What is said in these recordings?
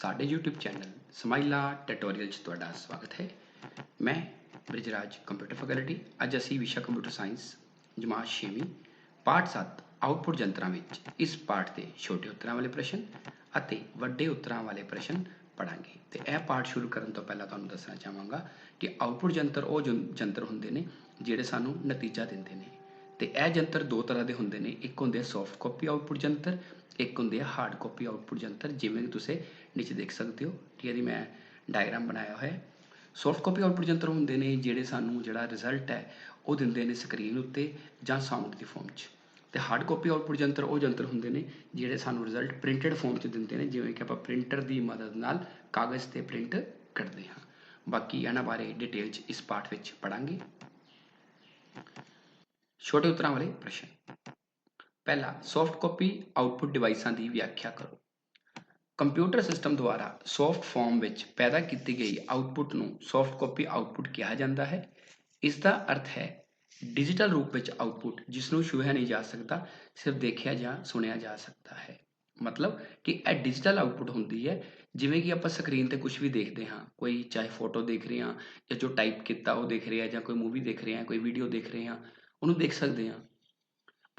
ਸਾਡੇ YouTube channel ਸਮਾਈਲਾ tutorial 'ਚ ਤੁਹਾਡਾ ਸਵਾਗਤ ਹੈ। ਮੈਂ ਬ੍ਰਿਜਰਾਜ ਕੰਪਿਊਟਰ ਫੈਕਲਟੀ। ਅੱਜ ਅਸੀਂ ਵਿਸ਼ਾ ਕੰਪਿਊਟਰ ਸਾਇੰਸ, ਜਮਾਤ 6ਵੀਂ ਪਾਠ 7 ਆਉਟਪੁੱਟ ਜੰਤਰਾਂ ਵਿੱਚ ਇਸ ਪਾਠ ਦੇ ਛੋਟੇ ਉੱਤਰਾਂ ਵਾਲੇ ਪ੍ਰਸ਼ਨ ਅਤੇ ਵੱਡੇ ਉੱਤਰਾਂ ਵਾਲੇ ਪ੍ਰਸ਼ਨ ਪੜਾਂਗੇ ਤੇ ਇਹ ਪਾਠ ਸ਼ੁਰੂ ਕਰਨ ਤੋਂ ਪਹਿਲਾਂ ਤੁਹਾਨੂੰ ਦੱਸਣਾ ਚਾਹਾਂਗਾ ਕਿ ਆਉਟਪੁੱਟ ਜੰਤਰ ਉਹ ਜੰ- ਜੰਤਰ ਹੁੰਦੇ ਨੇ ਜਿਹੜੇ ਸਾਨੂੰ ਨਤੀਜਾ ਦਿੰਦੇ ਨੇ। ਤੇ ਇਹ ਯੰਤਰ ਦੋ ਤਰ੍ਹਾਂ ਦੇ ਹੁੰਦੇ ਨੇ। ਇੱਕ ਹੁੰਦੇ ਆ ਸੌਫਟ ਕਾਪੀ ਆਊਟਪੁੱਟ ਜੰਤਰ ਇੱਕ ਹੁੰਦੇ ਆ ਹਾਰਡ ਕਾਪੀ ਆਊਟਪੁੱਟ ਜੰਤਰ, ਜਿਵੇਂ ਕਿ ਤੁਸੀਂ ਨੀਚੇ ਦੇਖ ਸਕਦੇ ਹੋ। ਠੀਕ ਹੈ ਜੀ, ਮੈਂ ਡਾਇਗਰਾਮ ਬਣਾਇਆ ਹੋਇਆ ਹੈ। ਸੌਫਟ ਕਾਪੀ ਆਊਟਪੁੱਟ ਜੰਤਰ ਹੁੰਦੇ ਨੇ, ਜਿਹੜੇ ਸਾਨੂੰ ਜਿਹੜਾ ਰਿਜ਼ਲਟ ਹੈ, ਉਹ ਦਿੰਦੇ ਨੇ ਸਕਰੀਨ ਉੱਤੇ ਜਾਂ ਸਾਊਂਡ ਦੀ ਫਾਰਮ 'ਚ। ਤੇ ਹਾਰਡ ਕਾਪੀ ਆਊਟਪੁੱਟ ਜੰਤਰ ਉਹ ਜੰਤਰ ਹੁੰਦੇ ਨੇ, ਜਿਹੜੇ ਸਾਨੂੰ ਰਿਜ਼ਲਟ ਪ੍ਰਿੰਟਡ ਫਾਰਮ 'ਚ ਦਿੰਦੇ ਨੇ, ਜਿਵੇਂ ਕਿ ਆਪਾਂ ਪ੍ਰਿੰਟਰ ਦੀ ਮਦਦ ਨਾਲ ਕਾਗਜ਼ ਤੇ ਪ੍ਰਿੰਟ ਕਰਦੇ ਹਾਂ। ਬਾਕੀ ਇਹਨਾਂ ਬਾਰੇ ਡਿਟੇਲ 'ਚ ਇਸ ਪਾਠ ਵਿੱਚ ਪੜਾਂਗੇ ਛੋਟੇ ਉੱਤਰਾਂ ਵਾਲੇ ਪ੍ਰਸ਼ਨ। ਪਹਿਲਾ ਸੌਫਟ ਕਾਪੀ ਆਉਟਪੁੱਟ ਡਿਵਾਈਸਾਂ ਦੀ ਵਿਆਖਿਆ ਕਰੋ। ਕੰਪਿਊਟਰ ਸਿਸਟਮ ਦੁਆਰਾ ਸੌਫਟ ਫਾਰਮ ਵਿੱਚ ਪੈਦਾ ਕੀਤੀ ਗਈ ਆਉਟਪੁੱਟ ਨੂੰ ਸੌਫਟ ਕਾਪੀ ਆਉਟਪੁੱਟ ਕਿਹਾ ਜਾਂਦਾ ਹੈ। ਇਸ ਦਾ ਅਰਥ ਹੈ ਡਿਜੀਟਲ ਰੂਪ ਵਿੱਚ ਆਉਟਪੁੱਟ ਜਿਸ ਨੂੰ ਛੂਹਿਆ ਨਹੀਂ ਜਾ ਸਕਦਾ, ਸਿਰਫ ਦੇਖਿਆ ਜਾਂ ਸੁਣਿਆ ਜਾ ਸਕਦਾ ਹੈ। ਮਤਲਬ ਕਿ ਇਹ ਡਿਜੀਟਲ ਆਉਟਪੁੱਟ ਹੁੰਦੀ ਹੈ, ਜਿਵੇਂ ਕਿ ਆਪਾਂ ਸਕਰੀਨ ਤੇ ਕੁਝ ਵੀ ਦੇਖਦੇ ਹਾਂ। ਕੋਈ ਚਾਹੇ ਫੋਟੋ ਦੇਖ ਰਹੇ ਹਾਂ ਜਾਂ ਜੋ ਟਾਈਪ ਕੀਤਾ ਉਹ ਦੇਖ ਰਹੇ ਹਾਂ ਜਾਂ ਕੋਈ ਮੂਵੀ ਦੇਖ ਰਹੇ ਹਾਂ ਕੋਈ ਵੀਡੀਓ ਦੇਖ ਰਹੇ ਹਾਂ, ਉਹਨੂੰ ਦੇਖ ਸਕਦੇ ਹਾਂ।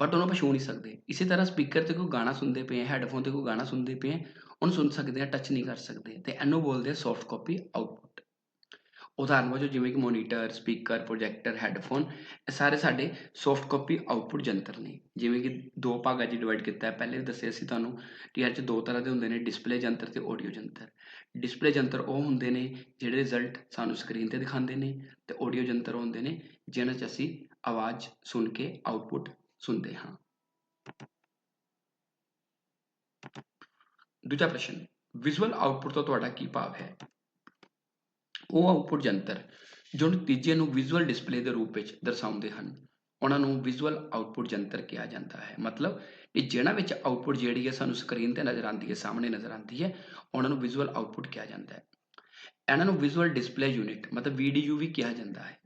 ਬਟ ਉਹਨੂੰ ਆਪਾਂ ਛੂ ਨਹੀਂ ਸਕਦੇ। ਇਸੇ ਤਰ੍ਹਾਂ ਸਪੀਕਰ ਤੇ ਕੋਈ ਗਾਣਾ ਸੁਣਦੇ ਪਏ ਆ, ਹੈੱਡਫੋਨ ਤੇ ਕੋਈ ਗਾਣਾ ਸੁਣਦੇ ਪਏ ਆ, ਉਹਨੂੰ ਸੁਣ ਸਕਦੇ ਆ ਟੱਚ ਨਹੀਂ ਕਰ ਸਕਦੇ। ਤੇ ਇਹਨੂੰ ਬੋਲਦੇ ਆ ਸੌਫਟ ਕਾਪੀ ਆਉਟਪੁੱਟ ਉਦਾਹਰਨ ਵਜੋਂ ਜਿਵੇਂ ਕਿ ਮੋਨੀਟਰ ਸਪੀਕਰ ਪ੍ਰੋਜੈਕਟਰ ਹੈੱਡਫੋਨ ਇਹ ਸਾਰੇ ਸਾਡੇ ਸੌਫਟ ਕਾਪੀ ਆਊਟਪੁੱਟ ਜੰਤਰ ਨੇ। ਜਿਵੇਂ ਕਿ ਦੋ ਭਾਗਾਂ 'ਚ ਡਿਵਾਈਡ ਕੀਤਾ ਹੈ। ਪਹਿਲੇ ਵੀ ਦੱਸਿਆ ਸੀ ਤੁਹਾਨੂੰ ਕਿ ਇਹ 'ਚ ਦੋ ਤਰ੍ਹਾਂ ਦੇ ਹੁੰਦੇ ਨੇ ਡਿਸਪਲੇ ਜੰਤਰ ਤੇ ਆਡੀਓ ਯੰਤਰ ਡਿਸਪਲੇ ਯੰਤਰ ਉਹ ਹੁੰਦੇ ਨੇ ਜਿਹੜੇ ਰਿਜ਼ਲਟ ਸਾਨੂੰ ਸਕਰੀਨ ਤੇ ਦਿਖਾਉਂਦੇ ਨੇ ਤੇ ਆਡੀਓ ਯੰਤਰ ਹੁੰਦੇ ਨੇ, ਜਿਹਨਾਂ 'ਚ ਅਸੀਂ ਆਵਾਜ਼ ਸੁਣ ਕੇ ਆਊਟਪੁੱਟ ਸੁਣਦੇ ਹਾਂ। ਦੂਜਾ ਪ੍ਰਸ਼ਨ ਵਿਜ਼ੂਅਲ ਆਉਟਪੁੱਟ ਤੋਂ ਤੁਹਾਡਾ ਕੀ ਭਾਵ ਹੈ? ਉਹ ਆਉਟਪੁੱਟ ਜੰਤਰ ਜੋ ਨਤੀਜੇ ਨੂੰ ਵਿਜ਼ੂਅਲ ਡਿਸਪਲੇ ਦੇ ਰੂਪ ਵਿੱਚ ਦਰਸਾਉਂਦੇ ਹਨ। ਉਹਨਾਂ ਨੂੰ ਵਿਜ਼ੂਅਲ ਆਉਟਪੁੱਟ ਜੰਤਰ ਕਿਹਾ ਜਾਂਦਾ ਹੈ। ਮਤਲਬ ਕਿ ਜਿਹਨਾਂ ਵਿੱਚ ਆਉਟਪੁੱਟ ਜਿਹੜੀ ਹੈ ਸਾਨੂੰ ਸਕਰੀਨ ਤੇ ਨਜ਼ਰ ਆਉਂਦੀ ਹੈ, ਸਾਹਮਣੇ ਨਜ਼ਰ ਆਉਂਦੀ ਹੈ, ਉਹਨਾਂ ਨੂੰ ਵਿਜ਼ੂਅਲ ਆਉਟਪੁੱਟ ਕਿਹਾ ਜਾਂਦਾ ਹੈ। ਇਹਨਾਂ ਨੂੰ ਵਿਜ਼ੂਅਲ ਡਿਸਪਲੇ ਯੂਨਿਟ ਮਤਲਬ ਵੀਡੀਯੂ ਵੀ ਕਿਹਾ ਜਾਂਦਾ ਹੈ।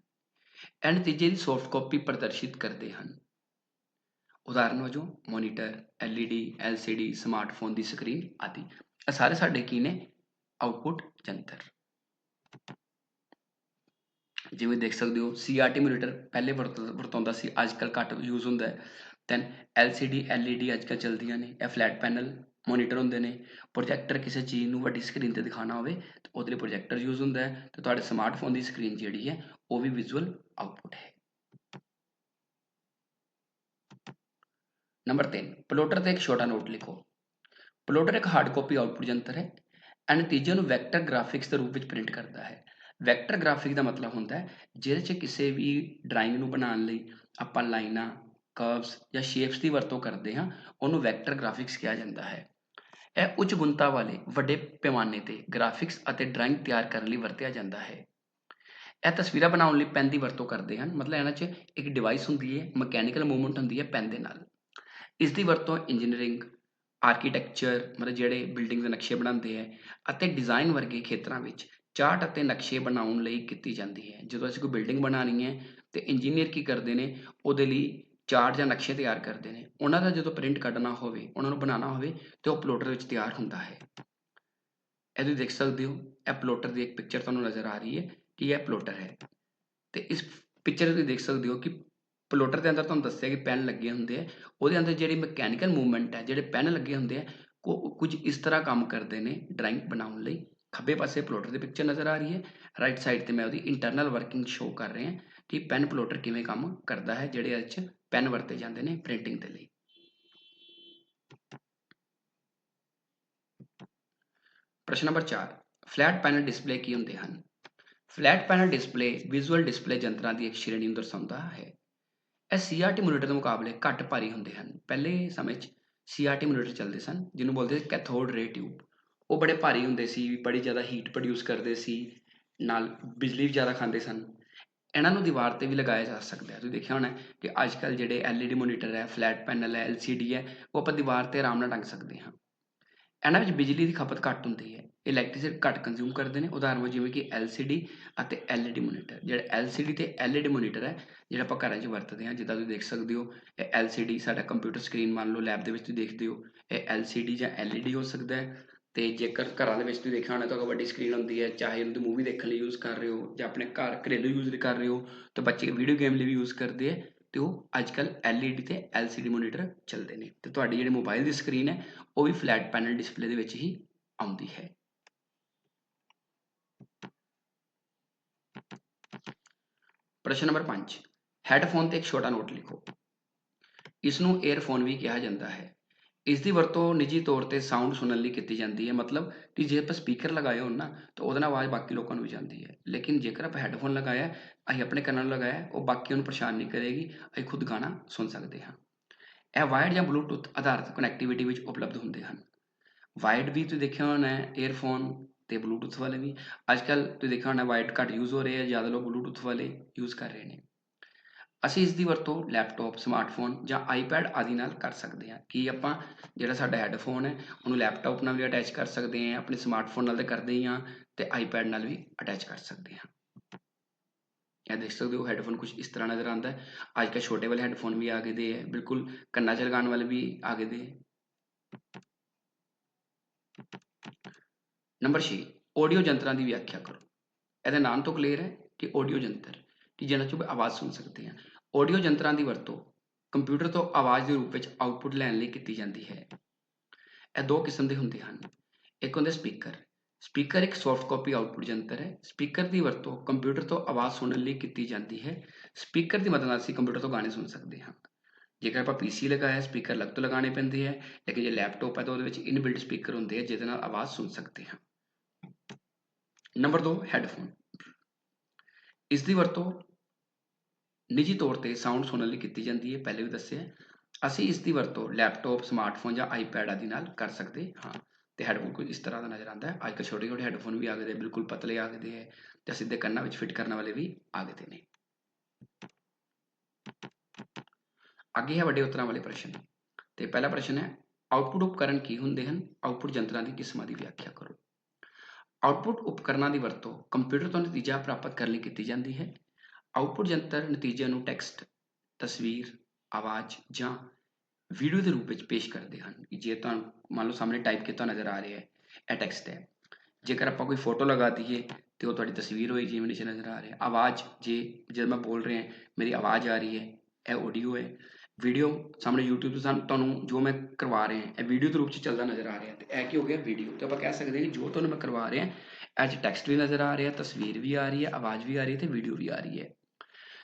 ਇਹ ਨਤੀਜੇ ਦੀ ਸੌਫਟ ਕਾਪੀ ਪ੍ਰਦਰਸ਼ਿਤ ਕਰਦੇ ਹਨ। ਉਦਾਹਰਨ ਵਜੋਂ ਮੋਨੀਟਰ LED LCD ਸਮਾਰਟਫੋਨ ਦੀ ਸਕਰੀਨ ਆਦਿ। ਇਹ ਸਾਰੇ ਸਾਡੇ ਕੀ ਨੇ? ਆਊਟਪੁੱਟ ਜੰਤਰ। ਜਿਵੇਂ ਦੇਖ ਸਕਦੇ ਹੋ CRT ਮੋਨੀਟਰ ਪਹਿਲੇ ਵਰਤ ਵਰਤੋਂਦਾ ਸੀ ਅੱਜ ਕੱਲ ਘੱਟ ਯੂਜ਼ ਹੁੰਦਾ ਹੈ। ਦੈਨ LCD LED ਅੱਜ ਕੱਲ ਚਲਦੀਆਂ ਨੇ, ਇਹ ਫਲੈਟ ਪੈਨਲ ਮੋਨੀਟਰ ਹੁੰਦੇ ਨੇ। ਪ੍ਰੋਜੈਕਟਰ ਕਿਸੇ ਚੀਜ਼ ਨੂੰ ਵੱਡੀ ਸਕਰੀਨ ਤੇ ਦਿਖਾਉਣਾ ਹੋਵੇ, ਤਾਂ ਉਹਦੇ ਲਈ ਪ੍ਰੋਜੈਕਟਰ ਯੂਜ਼ ਹੁੰਦਾ ਹੈ। ਤੇ ਤੁਹਾਡੇ ਸਮਾਰਟਫੋਨ ਦੀ ਸਕਰੀਨ ਜਿਹੜੀ ਹੈ, ਉਹ ਵੀ ਵਿਜ਼ੂਅਲ ਆਊਟਪੁੱਟ ਹੈ। ਨੰਬਰ 3 ਪਲੋਟਰ ਤੇ ਇੱਕ ਛੋਟਾ ਨੋਟ ਲਿਖੋ ਪਲੋਟਰ ਇੱਕ ਹਾਰਡ ਕਾਪੀ ਆਉਟਪੁੱਟ ਜੰਤਰ ਹੈ ਇਹ ਨਤੀਜੇ ਨੂੰ ਵੈਕਟਰ ਗ੍ਰਾਫਿਕਸ ਦੇ ਰੂਪ ਵਿੱਚ ਪ੍ਰਿੰਟ ਕਰਦਾ ਹੈ ਵੈਕਟਰ ਗ੍ਰਾਫਿਕ ਦਾ ਮਤਲਬ ਹੁੰਦਾ ਹੈ ਜਿਹਦੇ 'ਚ ਕਿਸੇ ਵੀ ਡਰਾਇੰਗ ਨੂੰ ਬਣਾਉਣ ਲਈ ਆਪਾਂ ਲਾਈਨਾਂ ਕਰਵਸ ਜਾਂ ਸ਼ੇਪਸ ਦੀ ਵਰਤੋਂ ਕਰਦੇ ਹਾਂ ਉਹਨੂੰ ਵੈਕਟਰ ਗ੍ਰਾਫਿਕਸ ਕਿਹਾ ਜਾਂਦਾ ਹੈ ਇਹ ਉੱਚ ਗੁਣਤਾ ਵਾਲੇ ਵੱਡੇ ਪੈਮਾਨੇ ਤੇ ਗ੍ਰਾਫਿਕਸ ਅਤੇ ਡਰਾਇੰਗ ਤਿਆਰ ਕਰਨ ਲਈ ਵਰਤਿਆ ਜਾਂਦਾ ਹੈ ਇਹ ਤਸਵੀਰਾਂ ਬਣਾਉਣ ਲਈ ਪੈਨ ਦੀ ਵਰਤੋਂ ਕਰਦੇ ਹਨ ਮਤਲਬ ਇਹਨਾਂ 'ਚ ਇੱਕ ਡਿਵਾਈਸ ਹੁੰਦੀ ਹੈ ਮਕੈਨੀਕਲ ਮੂਵਮੈਂਟ ਹੁੰਦੀ ਹੈ ਪੈਨ ਦੇ ਨਾਲ ਇਸ ਦੀ ਵਰਤੋਂ ਇੰਜੀਨੀਅਰਿੰਗ ਆਰਕੀਟੈਕਚਰ ਮਤਲਬ ਜਿਹੜੇ ਬਿਲਡਿੰਗ ਦੇ ਨਕਸ਼ੇ ਬਣਾਉਂਦੇ ਹੈ ਅਤੇ ਡਿਜ਼ਾਈਨ ਵਰਗੇ ਖੇਤਰਾਂ ਵਿੱਚ ਚਾਰਟ ਅਤੇ ਨਕਸ਼ੇ ਬਣਾਉਣ ਲਈ ਕੀਤੀ ਜਾਂਦੀ ਹੈ। ਜਦੋਂ ਅਸੀਂ ਕੋਈ ਬਿਲਡਿੰਗ ਬਣਾਉਣੀ ਹੈ ਤੇ ਇੰਜੀਨੀਅਰ ਕੀ ਕਰਦੇ ਨੇ? ਉਹਦੇ ਲਈ ਚਾਰਟ ਜਾਂ ਨਕਸ਼ੇ ਤਿਆਰ ਕਰਦੇ ਨੇ। ਉਹਨਾਂ ਦਾ ਜਦੋਂ ਪ੍ਰਿੰਟ ਕੱਢਣਾ ਹੋਵੇ, ਉਹਨਾਂ ਨੂੰ ਬਣਾਉਣਾ ਹੋਵੇ ਤੇ ਉਹ ਪਲੋਟਰ ਵਿੱਚ ਤਿਆਰ ਹੁੰਦਾ ਹੈ। ਇਹ ਤੁਸੀਂ ਦੇਖ ਸਕਦੇ ਹੋ, ਇਹ ਪਲੋਟਰ ਦੀ ਇੱਕ ਪਿਕਚਰ ਤੁਹਾਨੂੰ ਨਜ਼ਰ ਆ ਰਹੀ ਹੈ ਕਿ ਇਹ ਪਲੋਟਰ ਹੈ। ਤੇ ਇਸ ਪਿਕਚਰ ਤੁਸੀਂ ਦੇਖ ਸਕਦੇ ਹੋ ਕਿ ਪਲੋਟਰ ਦੇ ਅੰਦਰ ਤੁਹਾਨੂੰ ਦੱਸਿਆ ਕਿ ਪੈਨ ਲੱਗੇ ਹੁੰਦੇ ਆ, ਉਹਦੇ ਅੰਦਰ ਜਿਹੜੀ ਮਕੈਨੀਕਲ ਮੂਵਮੈਂਟ ਹੈ ਜਿਹੜੇ ਪੈਨ ਲੱਗੇ ਹੁੰਦੇ ਆ ਕੁਝ ਇਸ ਤਰ੍ਹਾਂ ਕੰਮ ਕਰਦੇ ਨੇ ਡਰਾਇੰਗ ਬਣਾਉਣ ਲਈ। ਖੱਬੇ ਪਾਸੇ ਪਲੋਟਰ ਦੀ ਪਿਕਚਰ ਨਜ਼ਰ ਆ ਰਹੀ ਹੈ, ਰਾਈਟ ਸਾਈਡ ਤੇ ਮੈਂ ਉਹਦੀ ਇੰਟਰਨਲ ਵਰਕਿੰਗ ਸ਼ੋ ਕਰ ਰਿਹਾ ਕਿ ਪੈਨ ਪਲੋਟਰ ਕਿਵੇਂ ਕੰਮ ਕਰਦਾ ਹੈ, ਜਿਹੜੇ ਅੱਜ 'ਚ ਪੈਨ ਵਰਤੇ ਜਾਂਦੇ ਨੇ ਪ੍ਰਿੰਟਿੰਗ ਦੇ ਲਈ। ਪ੍ਰਸ਼ਨ ਨੰਬਰ 4 ਫਲੈਟ ਪੈਨਲ ਡਿਸਪਲੇ ਕੀ ਹੁੰਦੇ ਹਨ? Flat panel display visual display ਜੰਤਰਾਂ ਦੀ ਇੱਕ ਸ਼੍ਰੇਣੀ ਨੂੰ ਦਰਸਾਉਂਦਾ ਹੈ। ਇਹ CRT ਮੋਨੀਟਰ ਦੇ ਮੁਕਾਬਲੇ ਘੱਟ ਭਾਰੀ ਹੁੰਦੇ ਹਨ। ਪਹਿਲੇ ਸਮੇਂ 'ਚ CRT ਮੋਨੀਟਰ ਚੱਲਦੇ ਸਨ, ਜਿਹਨੂੰ ਬੋਲਦੇ ਸੀ ਕੈਥੋਡ ਰੇ ਟਿਊਬ ਉਹ ਬੜੇ ਭਾਰੀ ਹੁੰਦੇ ਸੀ, ਬੜੀ ਜ਼ਿਆਦਾ ਹੀਟ ਪ੍ਰੋਡਿਊਸ ਕਰਦੇ ਸੀ, ਨਾਲ ਬਿਜਲੀ ਵੀ ਜ਼ਿਆਦਾ ਖਾਂਦੇ ਸਨ। ਇਹਨਾਂ ਨੂੰ ਦੀਵਾਰ ਤੇ ਵੀ ਲਗਾਇਆ ਜਾ ਸਕਦਾ ਹੈ। ਤੁਸੀਂ ਦੇਖਿਆ ਹੋਣਾ ਕਿ ਅੱਜ ਕੱਲ ਜਿਹੜੇ LED ਮੋਨੀਟਰ ਹੈ ਫਲੈਟ ਪੈਨਲ ਹੈ LCD ਹੈ, ਉਹ ਆਪਾਂ ਦੀਵਾਰ ਤੇ ਆਰਾਮ ਨਾਲ ਟੰਗ ਸਕਦੇ ਹਾਂ। ਇਹਨਾਂ ਵਿੱਚ ਬਿਜਲੀ ਦੀ ਖਪਤ ਘੱਟ ਹੁੰਦੀ ਹੈ। ਇਲੈਕਟ੍ਰੀਸਿਟੀ ਘੱਟ ਕੰਜ਼ਿਊਮ ਕਰਦੇ ਨੇ। ਉਦਾਹਰਨ ਵਜੋਂ ਜਿਵੇਂ ਕਿ LCD ਅਤੇ LED ਮੋਨੀਟਰ ਜਿਹੜੇ LCD ਤੇ LED ਮੋਨੀਟਰ ਹੈ, ਜਿਹੜਾ ਆਪਾਂ ਘਰਾਂ 'ਚ ਵਰਤਦੇ ਹਾਂ, ਜਿੱਦਾਂ ਤੁਸੀਂ ਦੇਖ ਸਕਦੇ ਹੋ, ਇਹ LCD ਸਾਡਾ ਕੰਪਿਊਟਰ ਸਕਰੀਨ ਮੰਨ ਲਓ ਲੈਬ ਦੇ ਵਿੱਚ ਤੁਸੀਂ ਦੇਖਦੇ ਹੋ, ਇਹ LCD ਜਾਂ LED ਹੋ ਸਕਦਾ ਹੈ। ਤੇ ਜੇਕਰ ਘਰਾਂ ਦੇ ਵਿੱਚ ਤੁਸੀਂ ਦੇਖਿਆ ਹੋਣਾ ਤਾਂ ਵੱਡੀ ਸਕਰੀਨ ਹੁੰਦੀ ਹੈ, ਚਾਹੇ ਉਹਨੂੰ ਮੂਵੀ ਦੇਖਣ ਲਈ ਯੂਜ਼ ਕਰ ਰਹੇ ਹੋ ਜਾਂ ਆਪਣੇ ਘਰ ਘਰੇਲੂ ਯੂਜ਼ ਕਰ ਰਹੇ ਹੋ, ਤਾਂ ਬੱਚੇ ਵੀਡੀਓ ਗੇਮ ਲਈ ਵੀ ਯੂਜ਼ ਕਰਦੇ ਆ ਤੇ ਉਹ ਅੱਜ ਕੱਲ LED ਤੇ LCD ਮੋਨੀਟਰ ਚੱਲਦੇ ਨੇ। ਤੇ ਤੁਹਾਡੀ ਜਿਹੜੀ ਮੋਬਾਈਲ ਦੀ ਸਕਰੀਨ ਹੈ, ਉਹ ਵੀ ਫਲੈਟ ਪੈਨਲ ਡਿਸਪਲੇ ਦੇ ਵਿੱਚ ਹੀ ਆਉਂਦੀ ਹੈ। ਪ੍ਰਸ਼ਨ ਨੰਬਰ 5 ਹੈੱਡਫੋਨ ਤੇ ਇੱਕ ਛੋਟਾ ਨੋਟ ਲਿਖੋ। ਇਸ ਨੂੰ ਏਅਰਫੋਨ ਵੀ ਕਿਹਾ ਜਾਂਦਾ ਹੈ। ਇਸ ਦੀ ਵਰਤੋਂ ਨਿੱਜੀ ਤੌਰ ਤੇ ਸਾਊਂਡ ਸੁਣਨ ਲਈ ਕੀਤੀ ਜਾਂਦੀ ਹੈ, ਮਤਲਬ ਕਿ ਜੇ ਆਪਾਂ ਸਪੀਕਰ ਲਗਾਏ ਹੋਣ ਨਾ, ਤਾਂ ਉਹਦੇ ਨਾਲ ਆਵਾਜ਼ ਬਾਕੀ ਲੋਕਾਂ ਨੂੰ ਵੀ ਜਾਂਦੀ ਹੈ। ਲੇਕਿਨ ਜੇਕਰ ਆਪਾਂ ਹੈੱਡਫੋਨ ਲਗਾਇਆ, ਅਸੀਂ ਆਪਣੇ ਕੰਨਾਂ ਨੂੰ ਲਗਾਇਆ, ਉਹ ਬਾਕੀਆਂ ਨੂੰ ਪਰੇਸ਼ਾਨ ਨਹੀਂ ਕਰੇਗੀ, ਅਸੀਂ ਖੁਦ ਗਾਣਾ ਸੁਣ ਸਕਦੇ ਹਾਂ। ਇਹ ਵਾਇਰਡ ਜਾਂ ਬਲੂਟੁੱਥ ਆਧਾਰਿਤ ਕਨੈਕਟੀਵਿਟੀ ਵਿੱਚ ਉਪਲਬਧ ਹੁੰਦੇ ਹਨ। ਵਾਇਰਡ ਵੀ ਤੁਸੀਂ ਦੇਖਿਆ ਹੋਣਾ ਹੈ, ਏਅਰਫੋਨ ਤੇ ਬਲੂਟੁੱਥ ਵਾਲੇ ਵੀ ਅੱਜ ਕੱਲ ਤੁਸੀਂ ਦੇਖਿਆ ਹੋਣਾ ਵਾਈਟ ਘੱਟ ਯੂਜ਼ ਹੋ ਰਹੇ ਆ ਜ਼ਿਆਦਾ ਲੋਕ ਬਲੂਟੁੱਥ ਵਾਲੇ ਯੂਜ਼ ਕਰ ਰਹੇ ਨੇ ਅਸੀਂ ਇਸ ਦੀ ਵਰਤੋਂ ਲੈਪਟਾਪ ਸਮਾਰਟਫੋਨ ਜਾਂ ਆਈਪੈਡ ਆਦਿ ਨਾਲ ਕਰ ਸਕਦੇ ਹਾਂ ਕਿ ਆਪਾਂ ਜਿਹੜਾ ਸਾਡਾ ਹੈੱਡਫੋਨ ਹੈ ਉਹਨੂੰ ਲੈਪਟਾਪ ਨਾਲ ਵੀ ਅਟੈਚ ਕਰ ਸਕਦੇ ਹਾਂ ਆਪਣੇ ਸਮਾਰਟਫੋਨ ਨਾਲ ਤਾਂ ਕਰਦੇ ਹੀ ਹਾਂ ਤੇ ਆਈਪੈਡ ਨਾਲ ਵੀ ਅਟੈਚ ਕਰ ਸਕਦੇ ਹਾਂ ਇਹ ਦੇਖ ਸਕਦੇ ਹੋ ਹੈੱਡਫੋਨ ਕੁਝ ਇਸ ਤਰ੍ਹਾਂ ਨਜ਼ਰ ਆਉਂਦਾ ਹੈ ਅੱਜ ਕੱਲ੍ਹ ਛੋਟੇ ਵਾਲੇ ਹੈੱਡਫੋਨ ਵੀ ਆ ਗਏ ਦੇ ਹੈ ਬਿਲਕੁਲ ਕੰਨਾਂ 'ਚ ਲਗਾਉਣ ਵਾਲੇ ਵੀ ਆ ਗਏ ਦੇ ਨੰਬਰ 6 ਆਡੀਓ ਯੰਤਰਾਂ ਦੀ ਵਿਆਖਿਆ ਕਰੋ। ਇਹਦੇ ਨਾਮ ਤੋਂ ਕਲੀਅਰ ਹੈ ਕਿ ਆਡੀਓ ਯੰਤਰ ਕਿ ਜਿਹਨਾਂ ਚੋਂ ਆਵਾਜ਼ ਸੁਣ ਸਕਦੇ ਹਾਂ। ਆਡੀਓ ਯੰਤਰਾਂ ਦੀ ਵਰਤੋਂ ਕੰਪਿਊਟਰ ਤੋਂ ਆਵਾਜ਼ ਦੇ ਰੂਪ ਵਿੱਚ ਆਉਟਪੁੱਟ ਲੈਣ ਲਈ ਕੀਤੀ ਜਾਂਦੀ ਹੈ। ਇਹ ਦੋ ਕਿਸਮ ਦੇ ਹੁੰਦੇ ਹਨ। ਇੱਕ ਹੁੰਦੇ ਸਪੀਕਰ ਸਪੀਕਰ ਇੱਕ ਸੌਫਟ ਕਾਪੀ ਆਉਟਪੁੱਟ ਯੰਤਰ ਹੈ। ਸਪੀਕਰ ਦੀ ਵਰਤੋਂ ਕੰਪਿਊਟਰ ਤੋਂ ਆਵਾਜ਼ ਸੁਣਨ ਲਈ ਕੀਤੀ ਜਾਂਦੀ ਹੈ। ਸਪੀਕਰ ਦੀ ਮਦਦ ਨਾਲ ਅਸੀਂ ਕੰਪਿਊਟਰ ਤੋਂ ਗਾਣੇ ਸੁਣ ਸਕਦੇ ਹਾਂ। ਜੇਕਰ ਆਪਾਂ ਪੀਸੀ ਲਗਾਇਆ ਸਪੀਕਰ ਲੱਗ ਤੋਂ ਲਗਾਉਣੇ ਪੈਂਦੇ ਹੈ। ਲੇਕਿਨ ਜੇ ਲੈਪਟਾਪ ਹੈ ਤਾਂ ਉਹਦੇ ਵਿੱਚ ਇਨਬਿਲਟ ਸਪੀਕਰ ਹੁੰਦੇ ਆ ਜਿਹਦੇ ਨਾਲ ਆਵਾਜ਼ ਸੁਣ ਸਕਦੇ ਹਾਂ। Number 2 headphone. ਇਸ ਦੀ ਵਰਤੋਂ ਨਿੱਜੀ ਤੌਰ ਤੇ ਸਾਊਂਡ ਸੁਣਨ ਲਈ ਕੀਤੀ ਜਾਂਦੀ ਹੈ, ਪਹਿਲੇ ਵੀ ਦੱਸਿਆ ਅਸੀਂ ਇਸ ਦੀ ਵਰਤੋਂ ਲੈਪਟਾਪ, ਸਮਾਰਟਫੋਨ ਜਾਂ ਆਈਪੈਡ ਆਦਿ ਨਾਲ ਕਰ ਸਕਦੇ ਹਾਂ। ਤੇ ਹੈੱਡਫੋਨ ਕੁਝ ਇਸ ਤਰ੍ਹਾਂ ਦਾ ਨਜ਼ਰ ਆਉਂਦਾ ਹੈ ਅੱਜ ਕੱਲ੍ਹ ਛੋਟੇ ਛੋਟੇ ਹੈੱਡਫੋਨ ਵੀ ਆ ਗਏ ਦੇ ਬਿਲਕੁਲ ਪਤਲੇ ਆ ਗਏ ਦੇ ਹੈ ਤੇ ਸਿੱਧੇ ਕੰਨਾਂ ਵਿੱਚ ਫਿੱਟ ਕਰਨ ਵਾਲੇ ਵੀ ਆ ਗਏ ਨੇ। ਅੱਗੇ ਹੈ ਵੱਡੇ ਉਤਰਾਂ ਵਾਲੇ ਪ੍ਰਸ਼ਨ। ਤੇ ਪਹਿਲਾ ਪ੍ਰਸ਼ਨ ਹੈ ਆਉਟਪੁੱਟ ਉਪਕਰਨ ਕੀ ਹੁੰਦੇ ਹਨ? ਆਉਟਪੁੱਟ ਯੰਤਰਾਂ ਦੀ ਕਿਸਮਾਂ ਦੀ ਵਿਆਖਿਆ ਕਰੋ। ਆਉਟਪੁੱਟ ਉਪਕਰਣਾਂ ਦੀ ਵਰਤੋਂ ਕੰਪਿਊਟਰ ਤੋਂ ਨਤੀਜਾ ਪ੍ਰਾਪਤ ਕਰਨ ਲਈ ਕੀਤੀ ਜਾਂਦੀ ਹੈ। ਆਉਟਪੁੱਟ ਯੰਤਰ ਨਤੀਜੇ ਨੂੰ ਟੈਕਸਟ, ਤਸਵੀਰ, ਆਵਾਜ਼ ਜਾਂ ਵੀਡੀਓ ਦੇ ਰੂਪ ਵਿੱਚ ਪੇਸ਼ ਕਰਦੇ ਹਨ। ਜੇ ਤੁਹਾਨੂੰ ਮੰਨ ਲਓ ਸਾਹਮਣੇ ਟਾਈਪ ਕੀਤਾ ਨਜ਼ਰ ਆ ਰਿਹਾ ਹੈ, ਇਹ ਟੈਕਸਟ ਹੈ। ਜੇਕਰ ਆਪਾਂ ਕੋਈ ਫੋਟੋ ਲਗਾ ਦਈਏ ਤੇ ਉਹ ਤੁਹਾਡੀ ਤਸਵੀਰ ਹੋਈ ਜਿਵੇਂ ਨੀਚੇ ਨਜ਼ਰ ਆ ਰਿਹਾ ਆਵਾਜ਼, ਜੇ, ਜਦ ਮੈਂ ਬੋਲ ਰਿਹਾ, ਮੇਰੀ ਆਵਾਜ਼ ਆ ਰਹੀ ਹੈ, ਇਹ ਆਡੀਓ ਹੈ। ਵੀਡੀਓ ਸਾਹਮਣੇ YouTube ਤੇ ਤੁਹਾਨੂੰ ਜੋ ਮੈਂ ਕਰਵਾ ਰਿਹਾ ਇਹ ਵੀਡੀਓ ਦੇ ਰੂਪ 'ਚ ਚੱਲਦਾ ਨਜ਼ਰ ਆ ਰਿਹਾ ਤੇ ਇਹ ਕੀ ਹੋ ਗਿਆ ਵੀਡੀਓ ਤੇ ਆਪਾਂ ਕਹਿ ਸਕਦੇ ਹਾਂ ਕਿ ਜੋ ਤੁਹਾਨੂੰ ਮੈਂ ਕਰਵਾ ਰਿਹਾ, ਇਹ 'ਚ ਟੈਕਸਟ ਵੀ ਨਜ਼ਰ ਆ ਰਿਹਾ, ਤਸਵੀਰ ਵੀ ਆ ਰਹੀ ਹੈ, ਆਵਾਜ਼ ਵੀ ਆ ਰਹੀ ਹੈ ਤੇ ਵੀਡੀਓ ਵੀ ਆ ਰਹੀ ਹੈ।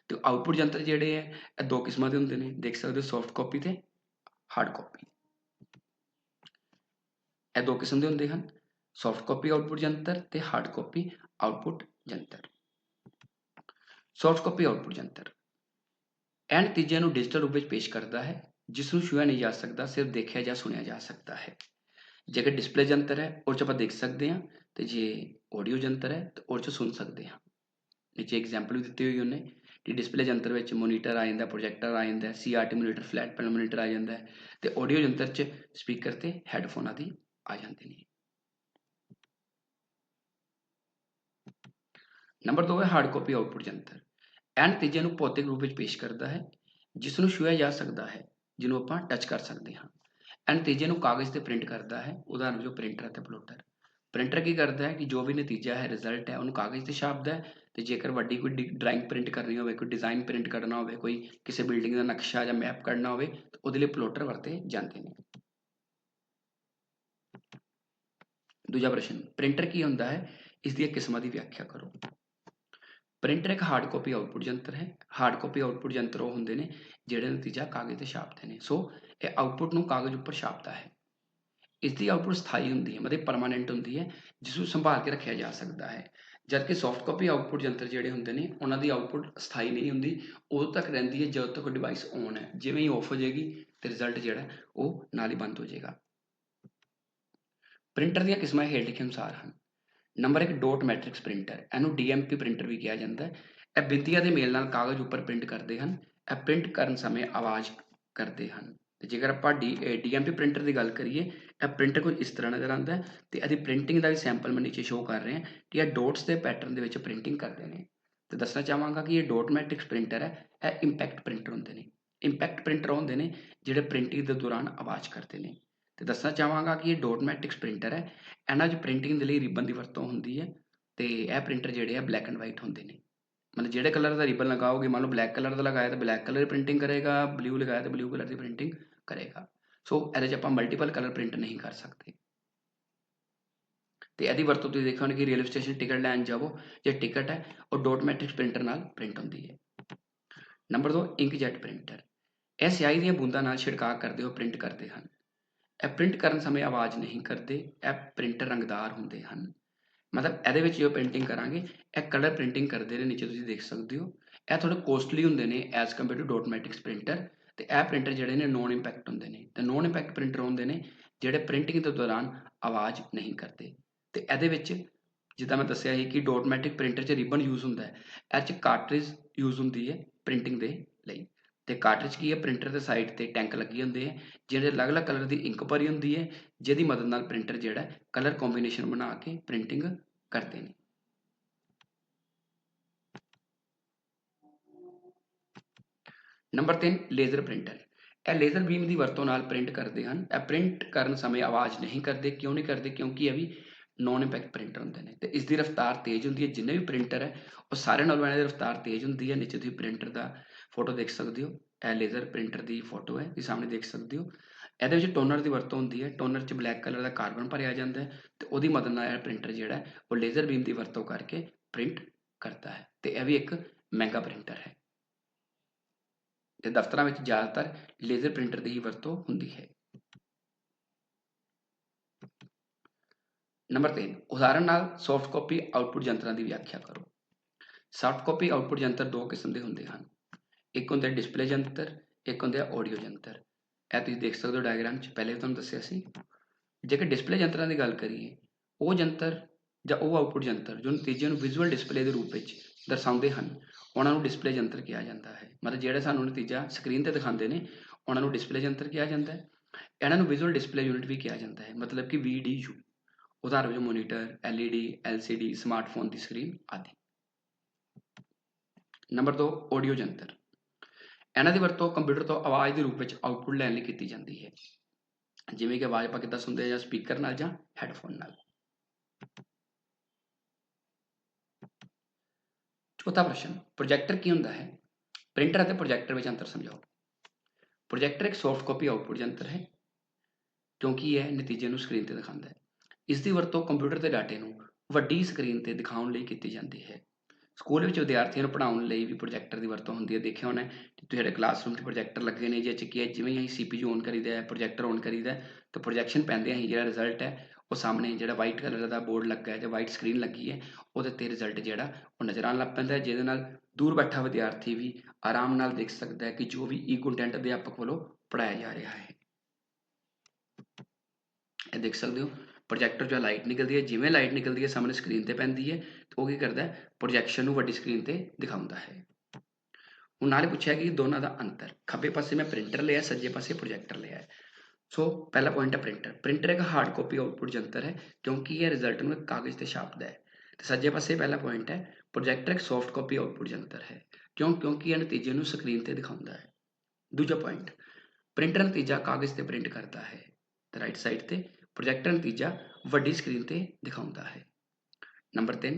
ਤੇ ਆਊਟਪੁੱਟ ਯੰਤਰ ਜਿਹੜੇ ਹੈ, ਇਹ ਦੋ ਕਿਸਮਾਂ ਦੇ ਹੁੰਦੇ ਨੇ, ਦੇਖ ਸਕਦੇ ਹੋ ਸੌਫਟ ਕਾਪੀ ਤੇ ਹਾਰਡ ਕਾਪੀ ਇਹ ਦੋ ਕਿਸਮ ਦੇ ਹੁੰਦੇ ਹਨ ਸੌਫਟ ਕਾਪੀ ਆਊਟਪੁੱਟ ਯੰਤਰ ਤੇ ਹਾਰਡ ਕਾਪੀ ਆਊਟਪੁੱਟ ਯੰਤਰ ਸੌਫਟ ਕਾਪੀ ਆਊਟਪੁੱਟ ਯੰਤਰ ਇਹ ਨਤੀਜਿਆਂ ਨੂੰ ਡਿਜੀਟਲ ਰੂਪ ਵਿੱਚ ਪੇਸ਼ ਕਰਦਾ ਹੈ, ਜਿਸ ਨੂੰ ਛੂਹਿਆ ਨਹੀਂ ਜਾ ਸਕਦਾ, ਸਿਰਫ ਦੇਖਿਆ ਜਾਂ ਸੁਣਿਆ ਜਾ ਸਕਦਾ ਹੈ। ਜੇਕਰ ਡਿਸਪਲੇ ਜੰਤਰ ਹੈ ਉਹ 'ਚ ਆਪਾਂ ਦੇਖ ਸਕਦੇ ਹਾਂ ਤੇ ਜੇ ਆਡੀਓ ਯੰਤਰ ਹੈ, ਤਾਂ ਉਹ 'ਚ ਸੁਣ ਸਕਦੇ ਹਾਂ। ਨੀਚੇ ਐਗਜ਼ਾਮਪਲ ਵੀ ਦਿੱਤੀ ਹੋਈ ਉਹਨੇ, ਕਿ ਡਿਸਪਲੇ ਯੰਤਰ ਵਿੱਚ ਮੋਨੀਟਰ ਆ ਜਾਂਦਾ, ਪ੍ਰੋਜੈਕਟਰ ਆ ਜਾਂਦਾ CRT monitor, flat panel monitor ਆ ਜਾਂਦਾ ਤੇ ਆਡੀਓ ਯੰਤਰ 'ਚ ਸਪੀਕਰ ਤੇ ਹੈੱਡਫੋਨ ਆਦਿ ਆ ਜਾਂਦੇ ਨੇ। ਨੰਬਰ 2 ਹੈ ਹਾਰਡ ਕਾਪੀ ਆਊਟਪੁੱਟ ਜੰਤਰ। ਇਹ ਨਤੀਜੇ ਨੂੰ ਭੌਤਿਕ ਰੂਪ ਵਿੱਚ ਪੇਸ਼ ਕਰਦਾ ਹੈ ਜਿਸ ਨੂੰ ਛੂਹਿਆ ਜਾ ਸਕਦਾ ਹੈ, ਜਿਹਨੂੰ ਆਪਾਂ ਟੱਚ ਕਰ ਸਕਦੇ ਹਾਂ। ਇਹ ਨਤੀਜੇ ਨੂੰ ਕਾਗਜ਼ ਤੇ ਪ੍ਰਿੰਟ ਕਰਦਾ ਹੈ, ਉਦਾਹਰਨ ਵਜੋਂ ਪ੍ਰਿੰਟਰ ਅਤੇ ਪਲੋਟਰ ਪ੍ਰਿੰਟਰ ਕੀ ਕਰਦਾ ਹੈ ਕਿ ਜੋ ਵੀ ਨਤੀਜਾ ਹੈ ਰਿਜ਼ਲਟ ਹੈ, ਉਹਨੂੰ ਕਾਗਜ਼ ਤੇ ਛਾਪਦਾ ਹੈ ਤੇ ਜੇਕਰ ਵੱਡੀ ਕੋਈ ਡਰਾਇੰਗ ਪ੍ਰਿੰਟ ਕਰਨੀ ਹੋਵੇ, ਕੋਈ ਡਿਜ਼ਾਈਨ ਪ੍ਰਿੰਟ ਕਰਨਾ ਹੋਵੇ, ਕੋਈ ਕਿਸੇ ਬਿਲਡਿੰਗ ਦਾ ਨਕਸ਼ਾ ਜਾਂ ਮੈਪ ਕੱਢਣਾ ਹੋਵੇ, ਤਾਂ ਉਹਦੇ ਲਈ ਪਲੋਟਰ ਵਰਤੇ ਜਾਂਦੇ ਨੇ। ਦੂਜਾ ਪ੍ਰਸ਼ਨ ਪ੍ਰਿੰਟਰ ਕੀ ਹੁੰਦਾ ਹੈ? ਇਸ ਦੀਆਂ ਕਿਸਮਾਂ ਦੀ ਵਿਆਖਿਆ ਕਰੋ। ਪ੍ਰਿੰਟਰ ਇੱਕ ਹਾਰਡ ਕਾਪੀ ਆਊਟਪੁੱਟ ਯੰਤਰ ਹੈ। ਹਾਰਡ ਕਾਪੀ ਆਊਟਪੁੱਟ ਯੰਤਰ ਉਹ ਹੁੰਦੇ ਨੇ ਜਿਹੜੇ ਨਤੀਜਾ ਕਾਗਜ਼ ਤੇ ਛਾਪਦੇ ਨੇ। ਸੋ ਇਹ ਆਊਟਪੁੱਟ ਨੂੰ ਕਾਗਜ਼ ਉੱਪਰ ਛਾਪਦਾ ਹੈ। ਇਸ ਦੀ ਆਊਟਪੁੱਟ ਸਥਾਈ ਹੁੰਦੀ ਹੈ, ਮਤਲਬ ਪਰਮਾਨੈਂਟ ਹੁੰਦੀ ਹੈ, ਜਿਸ ਨੂੰ ਸੰਭਾਲ ਕੇ ਰੱਖਿਆ ਜਾ ਸਕਦਾ ਹੈ। ਜਦਕਿ ਸੌਫਟ ਕਾਪੀ ਆਊਟਪੁੱਟ ਯੰਤਰ ਜਿਹੜੇ ਹੁੰਦੇ ਨੇ, ਉਹਨਾਂ ਦੀ ਆਊਟਪੁੱਟ ਸਥਾਈ ਨਹੀਂ ਹੁੰਦੀ, ਉਦੋਂ ਤੱਕ ਰਹਿੰਦੀ ਹੈ ਜਦੋਂ ਤੱਕ ਡਿਵਾਈਸ ਔਨ ਹੈ। ਜਿਵੇਂ ਹੀ ਆਫ ਹੋ ਜਾਏਗੀ, ਤੇ ਰਿਜ਼ਲਟ ਜਿਹੜਾ, ਉਹ ਨਾਲ ਹੀ ਬੰਦ ਹੋ ਜਾਏਗਾ। ਪ੍ਰਿੰਟਰ ਦੀਆਂ ਕਿਸਮਾਂ ਹੇਠ ਲਿਖੇ ਅਨੁਸਾਰ ਹਨ। ਨੰਬਰ 1 ਡਾਟ ਮੈਟ੍ਰਿਕਸ ਪ੍ਰਿੰਟਰ ਇਹਨੂੰ ਡੀਐਮਪੀ ਪ੍ਰਿੰਟਰ ਵੀ ਕਿਹਾ ਜਾਂਦਾ ਹੈ। ਇਹ ਬਿੰਦੀਆਂ ਦੇ ਮੇਲ ਨਾਲ ਕਾਗਜ਼ ਉੱਪਰ ਪ੍ਰਿੰਟ ਕਰਦੇ ਹਨ। ਇਹ ਪ੍ਰਿੰਟ ਕਰਨ ਸਮੇਂ ਆਵਾਜ਼ ਕਰਦੇ ਹਨ। ਤੇ ਜੇਕਰ ਆਪਾਂ ਡੀ ਡੀਐਮਪੀ ਪ੍ਰਿੰਟਰ ਦੀ ਗੱਲ ਕਰੀਏ, ਇਹ ਪ੍ਰਿੰਟਰ ਕੋਈ ਇਸ ਤਰ੍ਹਾਂ ਨਜ਼ਰ ਆਉਂਦਾ ਹੈ ਤੇ ਇਹਦੀ ਪ੍ਰਿੰਟਿੰਗ ਦਾ ਵੀ ਸੈਂਪਲ ਮੈਂ ਨੀਚੇ ਸ਼ੋਅ ਕਰ ਰਿਹਾ। ਕਿ ਇਹ ਡੋਟਸ ਦੇ ਪੈਟਰਨ ਦੇ ਵਿੱਚ ਪ੍ਰਿੰਟਿੰਗ ਕਰਦੇ ਨੇ। ਤੇ ਦੱਸਣਾ ਚਾਹਾਂਗਾ ਕਿ ਇਹ ਡਾਟ ਮੈਟ੍ਰਿਕਸ ਪ੍ਰਿੰਟਰ ਹੈ। ਇਹ ਇੰਪੈਕਟ ਪ੍ਰਿੰਟਰ ਹੁੰਦੇ ਨੇ। ਇੰਪੈਕਟ ਪ੍ਰਿੰਟਰ ਹੁੰਦੇ ਨੇ ਜਿਹੜੇ ਪ੍ਰਿੰਟਿੰਗ ਦੇ ਦੌਰਾਨ ਆਵਾਜ਼ ਕਰਦੇ ਨੇ। ਤੇ ਦੱਸਣਾ ਚਾਹਾਂਗਾ ਕਿ ਇਹ ਡੋਟਮੈਟਿਕਸ ਪ੍ਰਿੰਟਰ ਹੈ। ਇਹਨਾਂ 'ਚ ਪ੍ਰਿੰਟਿੰਗ ਦੇ ਲਈ ਰਿਬਨ ਦੀ ਵਰਤੋਂ ਹੁੰਦੀ ਹੈ ਤੇ ਇਹ ਪ੍ਰਿੰਟਰ ਜਿਹੜੇ ਆ ਬਲੈਕ ਐਂਡ ਵਾਈਟ ਹੁੰਦੇ ਨੇ। ਮਤਲਬ ਜਿਹੜੇ ਕਲਰ ਦਾ ਰਿਬਨ ਲਗਾਓਗੇ, ਮੰਨ ਲਓ ਬਲੈਕ ਕਲਰ ਦਾ ਲਗਾਇਆ ਤਾਂ ਬਲੈਕ ਕਲਰ ਦੀ ਪ੍ਰਿੰਟਿੰਗ ਕਰੇਗਾ ਬਲੂ ਲਗਾਇਆ ਤਾਂ ਬਲੂ ਕਲਰ ਦੀ ਪ੍ਰਿੰਟਿੰਗ ਕਰੇਗਾ। ਸੋ ਇਹਦੇ 'ਚ ਆਪਾਂ ਮਲਟੀਪਲ ਕਲਰ ਪ੍ਰਿੰਟ ਨਹੀਂ ਕਰ ਸਕਦੇ। ਤੇ ਇਹਦੀ ਵਰਤੋਂ ਤੁਸੀਂ ਦੇਖਿਆ ਹੋਣਾ ਕਿ ਰੇਲਵੇ ਸਟੇਸ਼ਨ ਟਿਕਟ ਲੈਣ ਜਾਵੋ, ਜੇ ਟਿਕਟ ਹੈ, ਉਹ ਡੌਟ ਮੈਟ੍ਰਿਕਸ ਪ੍ਰਿੰਟਰ ਨਾਲ ਪ੍ਰਿੰਟ ਹੁੰਦੀ ਹੈ। ਨੰਬਰ 2 ਇੰਕਜੈਟ ਪ੍ਰਿੰਟਰ ਇਹ ਸਿਆਹੀ ਦੀਆਂ ਬੂੰਦਾਂ ਨਾਲ ਛਿੜਕਾਅ ਕਰਦੇ ਹੋ ਪ੍ਰਿੰਟ ਕਰਦੇ ਹਨ। ਇਹ ਪ੍ਰਿੰਟ ਕਰਨ ਸਮੇਂ ਆਵਾਜ਼ ਨਹੀਂ ਕਰਦੇ, ਇਹ ਪ੍ਰਿੰਟਰ ਰੰਗਦਾਰ ਹੁੰਦੇ ਹਨ। ਮਤਲਬ ਇਹਦੇ ਵਿੱਚ ਜੋ ਪ੍ਰਿੰਟਿੰਗ ਕਰਾਂਗੇ, ਇਹ ਕਲਰ ਪ੍ਰਿੰਟਿੰਗ ਕਰਦੇ ਨੇ, ਨੀਚੇ ਤੁਸੀਂ ਦੇਖ ਸਕਦੇ ਹੋ। ਇਹ ਥੋੜੇ ਕੋਸਟਲੀ ਹੁੰਦੇ ਨੇ as compare to dot printer ਤੇ ਇਹ ਪ੍ਰਿੰਟਰ ਜਿਹੜੇ ਨੇ ਨੋਨ ਇੰਪੈਕਟ ਹੁੰਦੇ ਨੇ। ਤੇ ਨੋਨ ਇੰਪੈਕਟ ਪ੍ਰਿੰਟਰ ਹੁੰਦੇ ਨੇ ਜਿਹੜੇ ਪ੍ਰਿੰਟਿੰਗ ਦੇ ਦੌਰਾਨ ਆਵਾਜ਼ ਨਹੀਂ ਕਰਦੇ। ਤੇ ਇਹਦੇ ਵਿੱਚ ਜਿੱਦਾਂ ਮੈਂ ਦੱਸਿਆ ਸੀ ਕਿ ਡੋਟਮੈਟਿਕ ਪ੍ਰਿੰਟਰ 'ਚ ਰਿਬਨ ਯੂਜ਼ ਹੁੰਦਾ ਹੈ, ਇਹ 'ਚ ਕਾਰਟ੍ਰਿਜ ਯੂਜ਼ ਹੁੰਦੀ ਹੈ ਪ੍ਰਿੰਟਿੰਗ ਦੇ ਲਈ। ਤੇ ਕਾਰਟ੍ਰਿਜ ਕੀ ਹੈ? ਪ੍ਰਿੰਟਰ ਦੇ ਸਾਈਡ ਤੇ ਟੈਂਕ ਲੱਗੇ ਹੁੰਦੇ ਆ, ਜਿਹੜੇ ਅਲੱਗ-ਅਲੱਗ ਕਲਰ ਦੀ ਇੰਕ ਭਰੀ ਹੁੰਦੀ ਹੈ, ਜਿਹਦੀ ਮਦਦ ਨਾਲ ਪ੍ਰਿੰਟਰ ਜਿਹੜਾ ਕਲਰ ਕੰਬੀਨੇਸ਼ਨ ਬਣਾ ਕੇ ਪ੍ਰਿੰਟਿੰਗ ਕਰਦੇ ਨੇ। ਨੰਬਰ 3 ਲੇਜ਼ਰ ਪ੍ਰਿੰਟਰ ਇਹ ਲੇਜ਼ਰ ਬੀਮ ਦੀ ਵਰਤੋਂ ਨਾਲ ਪ੍ਰਿੰਟ ਕਰਦੇ ਹਨ। ਇਹ ਪ੍ਰਿੰਟ ਕਰਨ ਸਮੇਂ ਆਵਾਜ਼ ਨਹੀਂ ਕਰਦੇ, ਕਿਉਂ ਨਹੀਂ ਕਰਦੇ? ਕਿਉਂਕਿ ਇਹ ਵੀ ਨੋਨ ਇੰਪੈਕਟ ਪ੍ਰਿੰਟਰ ਹੁੰਦੇ ਨੇ। ਤੇ ਇਸ ਦੀ ਰਫ਼ਤਾਰ ਤੇਜ਼ ਹੁੰਦੀ ਹੈ। ਜਿੰਨੇ ਵੀ ਪ੍ਰਿੰਟਰ ਹੈ, ਉਹ ਸਾਰਿਆਂ ਨਾਲੋਂ ਇਹਨਾਂ ਦੀ ਰਫ਼ਤਾਰ ਤੇਜ਼ ਹੁੰਦੀ ਹੈ। ਨੀਚੇ ਤੁਸੀਂ ਪ੍ਰਿੰਟਰ ਦਾ ਫੋਟੋ ਦੇਖ ਸਕਦੇ ਹੋ। ਇਹ ਲੇਜ਼ਰ ਪ੍ਰਿੰਟਰ ਦੀ ਫੋਟੋ ਹੈ ਤੁਸੀਂ ਸਾਹਮਣੇ ਦੇਖ ਸਕਦੇ ਹੋ। ਇਹਦੇ ਵਿੱਚ ਟੋਨਰ ਦੀ ਵਰਤੋਂ ਹੁੰਦੀ ਹੈ। ਟੋਨਰ 'ਚ ਬਲੈਕ ਕਲਰ ਦਾ ਕਾਰਬਨ ਭਰਿਆ ਜਾਂਦਾ ਹੈ ਤੇ ਉਹਦੀ ਮਦਦ ਨਾਲ ਇਹ ਪ੍ਰਿੰਟਰ ਜਿਹੜਾ ਉਹ ਲੇਜ਼ਰ ਬੀਮ ਦੀ ਵਰਤੋਂ ਕਰਕੇ ਪ੍ਰਿੰਟ ਕਰਦਾ ਹੈ। ਤੇ ਇਹ ਵੀ ਇੱਕ ਮਹਿੰਗਾ ਪ੍ਰਿੰਟਰ ਹੈ। ਤੇ ਦਫ਼ਤਰਾਂ ਵਿੱਚ ਜ਼ਿਆਦਾਤਰ ਲੇਜ਼ਰ ਪ੍ਰਿੰਟਰ ਦੀ ਹੀ ਵਰਤੋਂ ਹੁੰਦੀ ਹੈ। ਨੰਬਰ 3 ਉਦਾਹਰਨ ਨਾਲ ਸੌਫਟ ਕਾਪੀ ਆਉਟਪੁੱਟ ਯੰਤਰਾਂ ਦੀ ਵਿਆਖਿਆ ਕਰੋ। ਸੌਫਟ ਕਾਪੀ ਆਉਟਪੁੱਟ ਯੰਤਰ ਦੋ ਕਿਸਮ ਦੇ ਹੁੰਦੇ ਹਨ। ਇੱਕ ਹੁੰਦਾ ਡਿਸਪਲੇ ਯੰਤਰ ਇੱਕ ਹੁੰਦਾ ਆਡੀਓ ਯੰਤਰ ਇਹ ਤੁਸੀਂ ਦੇਖ ਸਕਦੇ ਹੋ ਡਾਇਗਰਾਮ 'ਚ, ਪਹਿਲੇ ਤੁਹਾਨੂੰ ਦੱਸਿਆ ਸੀ। ਜੇਕਰ ਡਿਸਪਲੇ ਯੰਤਰਾਂ ਦੀ ਗੱਲ ਕਰੀਏ, ਉਹ ਯੰਤਰ ਜਾਂ ਉਹ ਆਊਟਪੁੱਟ ਯੰਤਰ ਜੋ ਨਤੀਜੇ ਨੂੰ ਵਿਜ਼ੂਅਲ ਡਿਸਪਲੇ ਦੇ ਰੂਪ ਵਿੱਚ ਦਰਸਾਉਂਦੇ ਹਨ, ਉਹਨਾਂ ਨੂੰ ਡਿਸਪਲੇ ਯੰਤਰ ਕਿਹਾ ਜਾਂਦਾ ਹੈ। ਮਤਲਬ ਜਿਹੜੇ ਸਾਨੂੰ ਨਤੀਜਾ ਸਕਰੀਨ ਤੇ ਦਿਖਾਉਂਦੇ ਨੇ, ਉਹਨਾਂ ਨੂੰ ਡਿਸਪਲੇ ਯੰਤਰ ਕਿਹਾ ਜਾਂਦਾ ਹੈ। ਇਹਨਾਂ ਨੂੰ ਵਿਜ਼ੂਅਲ ਡਿਸਪਲੇ ਯੂਨਿਟ ਵੀ ਕਿਹਾ ਜਾਂਦਾ ਹੈ। ਮਤਲਬ ਕਿ VDU, ਉਦਾਹਰਨ ਵਜੋਂ ਮੋਨੀਟਰ LED, LCD ਸਮਾਰਟਫੋਨ ਦੀ ਸਕਰੀਨ ਆਦਿ। ਨੰਬਰ 2 ਆਡੀਓ ਯੰਤਰ ਇਹਨਾਂ ਦੀ ਵਰਤੋਂ ਕੰਪਿਊਟਰ ਤੋਂ ਆਵਾਜ਼ ਦੇ ਰੂਪ ਵਿੱਚ ਆਉਟਪੁੱਟ ਲੈਣ ਲਈ ਕੀਤੀ ਜਾਂਦੀ ਹੈ। ਜਿਵੇਂ ਕਿ ਆਵਾਜ਼ ਆਪਾਂ ਕਿੱਦਾਂ ਸੁਣਦੇ ਹਾਂ ਜਾਂ ਸਪੀਕਰ ਨਾਲ ਜਾਂ ਹੈੱਡਫੋਨ ਨਾਲ। ਚੌਥਾ ਪ੍ਰਸ਼ਨ ਪ੍ਰੋਜੈਕਟਰ ਕੀ ਹੁੰਦਾ ਹੈ? ਪ੍ਰਿੰਟਰ ਅਤੇ ਪ੍ਰੋਜੈਕਟਰ ਵਿੱਚ ਅੰਤਰ ਸਮਝਾਓ। ਪ੍ਰੋਜੈਕਟਰ ਇੱਕ ਸੌਫਟ ਕਾਪੀ ਆਊਟਪੁੱਟ ਯੰਤਰ ਹੈ, ਕਿਉਂਕਿ ਇਹ ਨਤੀਜੇ ਨੂੰ ਸਕਰੀਨ ਤੇ ਦਿਖਾਉਂਦਾ ਹੈ। ਇਸ ਦੀ ਵਰਤੋਂ ਕੰਪਿਊਟਰ ਦੇ ਡਾਟੇ ਨੂੰ ਵੱਡੀ ਸਕਰੀਨ ਤੇ ਦਿਖਾਉਣ ਲਈ ਕੀਤੀ ਜਾਂਦੀ ਹੈ। ਸਕੂਲ ਵਿੱਚ ਵਿਦਿਆਰਥੀਆਂ ਨੂੰ ਪੜ੍ਹਾਉਣ ਲਈ ਵੀ ਪ੍ਰੋਜੈਕਟਰ ਦੀ ਵਰਤੋਂ ਹੁੰਦੀ ਹੈ, ਦੇਖਿਆ ਹੋਣਾ ਕਿ ਤੁਹਾਡੇ ਕਲਾਸਰੂਮ 'ਚ ਪ੍ਰੋਜੈਕਟਰ ਲੱਗੇ ਨੇ ਜਾਂ ਚੱਕੀ ਹੈ, ਜਿਵੇਂ ਹੀ ਸੀਪੀਯੂ ਔਨ ਕਰੀਦਾ ਹੈ ਪ੍ਰੋਜੈਕਟਰ ਔਨ ਕਰੀਦਾ ਤਾਂ ਪ੍ਰੋਜੈਕਸ਼ਨ ਪੈਂਦੇ ਹੀ ਜਿਹੜਾ ਰਿਜ਼ਲਟ ਹੈ, ਉਹ ਸਾਹਮਣੇ ਜਿਹੜਾ ਵਾਈਟ ਕਲਰ ਦਾ ਬੋਰਡ ਲੱਗਾ ਹੈ, ਜਾਂ ਵਾਈਟ ਸਕਰੀਨ ਲੱਗੀ ਹੈ, ਉਹਦੇ ਤੇ ਰਿਜ਼ਲਟ ਜਿਹੜਾ ਉਹ ਨਜ਼ਰ ਆਉਣ ਲੱਗ ਪੈਂਦਾ ਹੈ, ਜਿਹਦੇ ਨਾਲ ਦੂਰ ਬੈਠਾ ਵਿਦਿਆਰਥੀ ਵੀ ਆਰਾਮ ਨਾਲ ਦੇਖ ਸਕਦਾ ਹੈ ਕਿ ਜੋ ਵੀ ਈ ਕੰਟੈਂਟ ਅਧਿਆਪਕ ਵੱਲੋਂ ਪੜਾਇਆ ਜਾ ਰਿਹਾ ਹੈ। ਇਹ ਦੇਖ ਸਕਦੇ ਹੋ। ਪ੍ਰੋਜੈਕਟਰ ਜੋ ਲਾਈਟ ਨਿਕਲਦੀ ਹੈ, ਜਿਵੇਂ ਲਾਈਟ ਨਿਕਲਦੀ ਹੈ, ਸਾਹਮਣੇ ਸਕਰੀਨ ਤੇ ਪੈਂਦੀ ਹੈ, ਤਾਂ ਉਹ ਕੀ ਕਰਦਾ ਹੈ? ਪ੍ਰੋਜੈਕਸ਼ਨ ਨੂੰ ਵੱਡੀ ਸਕਰੀਨ ਤੇ ਦਿਖਾਉਂਦਾ ਹੈ। ਹੁਣ ਨਾਲੇ ਪੁੱਛਿਆ ਕਿ ਦੋਨਾਂ ਦਾ ਅੰਤਰ, ਖੱਬੇ ਪਾਸੇ ਮੈਂ ਪ੍ਰਿੰਟਰ ਲਿਆ, ਸੱਜੇ ਪਾਸੇ ਪ੍ਰੋਜੈਕਟਰ ਲਿਆ ਸੋ ਪਹਿਲਾ ਪੁਆਇੰਟ ਹੈ ਪ੍ਰਿੰਟਰ ਪ੍ਰਿੰਟਰ ਇੱਕ ਹਾਰਡ ਕਾਪੀ ਆਊਟਪੁੱਟ ਜੰਤਰ ਹੈ, ਕਿਉਂਕਿ ਇਹ ਰਿਜ਼ਲਟ ਨੂੰ ਕਾਗਜ਼ ਤੇ ਛਾਪਦਾ ਹੈ। ਤੇ ਸੱਜੇ ਪਾਸੇ ਪਹਿਲਾ ਪੁਆਇੰਟ ਹੈ ਪ੍ਰੋਜੈਕਟਰ ਇੱਕ ਸੌਫਟ ਕਾਪੀ ਆਊਟਪੁੱਟ ਜੰਤਰ ਹੈ। ਕਿਉਂ? ਕਿਉਂਕਿ ਇਹ ਨਤੀਜੇ ਨੂੰ ਸਕਰੀਨ ਤੇ ਦਿਖਾਉਂਦਾ ਹੈ। ਦੂਜਾ ਪੁਆਇੰਟ ਪ੍ਰਿੰਟਰ ਨਤੀਜਾ ਕਾਗਜ਼ ਤੇ ਪ੍ਰਿੰਟ ਕਰਦਾ ਹੈ। ਤੇ ਰਾਈਟ ਸਾਈਡ ਤੇ ਪ੍ਰੋਜੈਕਟਰ ਨਤੀਜਾ ਵੱਡੀ ਸਕਰੀਨ ਤੇ ਦਿਖਾਉਂਦਾ ਹੈ। ਨੰਬਰ 3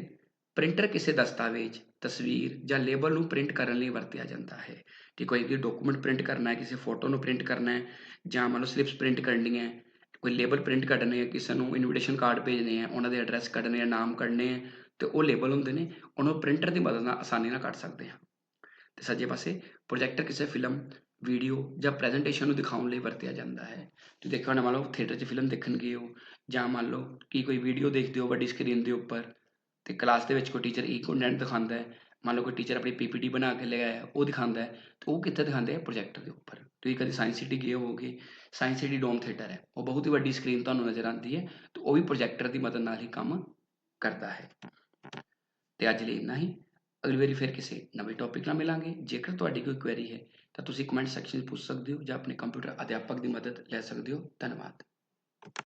ਪ੍ਰਿੰਟਰ ਕਿਸੇ ਦਸਤਾਵੇਜ਼, ਤਸਵੀਰ ਜਾਂ ਲੇਬਲ ਨੂੰ ਪ੍ਰਿੰਟ ਕਰਨ ਲਈ ਵਰਤਿਆ ਜਾਂਦਾ ਹੈ। ਕਿ ਕੋਈ ਵੀ ਡਾਕੂਮੈਂਟ ਪ੍ਰਿੰਟ ਕਰਨਾ ਹੈ, ਕਿਸੇ ਫੋਟੋ ਨੂੰ ਪ੍ਰਿੰਟ ਕਰਨਾ ਹੈ, ਜਾਂ ਮੰਨ ਲਓ ਸਲਿਪਸ ਪ੍ਰਿੰਟ ਕਰਨੀ ਹੈ, ਕੋਈ ਲੇਬਲ ਪ੍ਰਿੰਟ ਕੱਢਣੇ ਹੈ, ਕਿਸੇ ਨੂੰ ਇਨਵੀਟੇਸ਼ਨ ਕਾਰਡ ਭੇਜਣੇ ਆ ਉਹਨਾਂ ਦੇ ਐਡਰੈਸ ਕੱਢਣੇ ਆ ਨਾਮ ਕੱਢਣੇ ਆ ਤੇ ਉਹ ਲੇਬਲ ਹੁੰਦੇ ਨੇ, ਉਹਨੂੰ ਪ੍ਰਿੰਟਰ ਦੀ ਮਦਦ ਨਾਲ ਆਸਾਨੀ ਨਾਲ ਕੱਢ ਸਕਦੇ ਹਾਂ। ਤੇ ਸੱਜੇ ਪਾਸੇ ਪ੍ਰੋਜੈਕਟਰ ਕਿਸੇ ਫਿਲਮ ਵੀਡੀਓ ਜਾਂ ਪ੍ਰੈਜੈਂਟੇਸ਼ਨ ਨੂੰ ਦਿਖਾਉਣ ਲਈ ਵਰਤਿਆ ਜਾਂਦਾ ਹੈ। ਤੁਸੀਂ ਦੇਖਿਆ ਹੋਣਾ, ਮੰਨ ਲਓ ਥੀਏਟਰ 'ਚ ਫਿਲਮ ਦੇਖਣ ਗਏ ਹੋ ਜਾਂ ਮੰਨ ਲਓ ਕਿ ਕੋਈ ਵੀਡੀਓ ਦੇਖਦੇ ਹੋ ਵੱਡੀ ਸਕਰੀਨ ਦੇ ਉੱਪਰ ਤੇ ਕਲਾਸ ਦੇ ਵਿੱਚ ਕੋਈ ਟੀਚਰ ਈ ਕੰਟੈਂਟ ਦਿਖਾਉਂਦਾ ਹੈ, ਮੰਨ ਲਓ ਕੋਈ ਟੀਚਰ ਆਪਣੀ ਪੀਪੀਟੀ ਬਣਾ ਕੇ ਲੈ ਆਇਆ ਉਹ ਦਿਖਾਉਂਦਾ ਹੈ, ਤੇ ਉਹ ਕਿੱਥੇ ਦਿਖਾਉਂਦੇ ਹੈ? ਪ੍ਰੋਜੈਕਟਰ ਦੇ ਉੱਪਰ। ਤੁਸੀਂ ਕਦੀ ਸਾਇੰਸ ਸਿਟੀ ਗਏ ਹੋਗੇ ਸਾਇੰਸ ਸਿਟੀ ਡੋਮ ਥੀਏਟਰ ਹੈ, ਉਹ ਬਹੁਤ ਹੀ ਵੱਡੀ ਸਕਰੀਨ ਤੁਹਾਨੂੰ ਨਜ਼ਰ ਆਉਂਦੀ ਹੈ, ਤੇ ਉਹ ਵੀ ਪ੍ਰੋਜੈਕਟਰ ਦੀ ਮਦਦ ਨਾਲ ਹੀ ਕੰਮ ਕਰਦਾ ਹੈ। ਤੇ ਅੱਜ ਲਈ ਇੰਨਾ ਹੀ। ਅਗਲੀ ਵਾਰੀ ਫਿਰ ਕਿਸੇ ਨਵੇਂ ਟੌਪਿਕ ਨਾਲ ਮਿਲਾਂਗੇ। ਜੇਕਰ ਤੁਹਾਡੀ ਕੋਈ ਕੁਐਰੀ ਹੈ ਤਾਂ ਤੁਸੀਂ ਕਮੈਂਟ ਸੈਕਸ਼ਨ 'ਚ ਪੁੱਛ ਸਕਦੇ ਹੋ ਜਾਂ ਆਪਣੇ ਕੰਪਿਊਟਰ ਅਧਿਆਪਕ ਦੀ ਮਦਦ ਲੈ ਸਕਦੇ ਹੋ। ਧੰਨਵਾਦ।